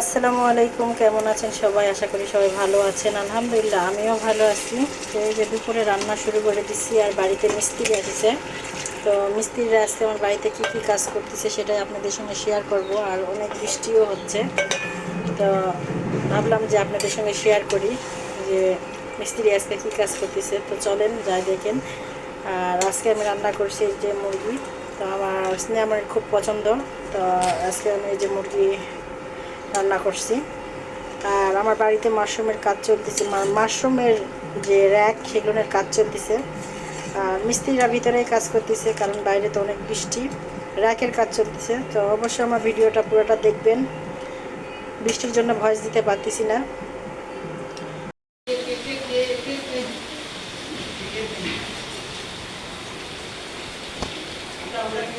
আসসালামু আলাইকুম, কেমন আছেন সবাই? আশা করি সবাই ভালো আছেন। আলহামদুলিল্লাহ, আমিও ভালো আছি। তো এই যে দুপুরে রান্না শুরু করে দিচ্ছি আর বাড়িতে মিস্ত্রি এসেছে তো মিস্ত্রিরা আজকে আমার বাড়িতে কি কি কাজ করতেছে সেটাই আপনাদের সঙ্গে শেয়ার করব আর অনেক বৃষ্টিও হচ্ছে। তো ভাবলাম যে আপনাদের সঙ্গে শেয়ার করি যে মিস্ত্রি আজকে কী কাজ করতেছে। তো চলেন, যাই দেখেন। আর আজকে আমি রান্না করছি এই যে মুরগি। তো আমার স্নেহ আমার খুব পছন্দ। তো আজকে আমি এই যে মুরগি রান্না করছি। আর আমার বাড়িতে মাশরুমের কাজ চলতেছে। মাশরুমের যে র্যাক সেগুলোর কাজ চলতেছে। আর মিস্ত্রিরা ভিতরে কাজ করতেছে, কারণ বাইরে তো অনেক বৃষ্টি। র্যাকের কাজ চলতেছে। তো অবশ্যই আমার ভিডিওটা পুরোটা দেখবেন। বৃষ্টির জন্য ভয়েস দিতে পারতেছি না। আমরা কি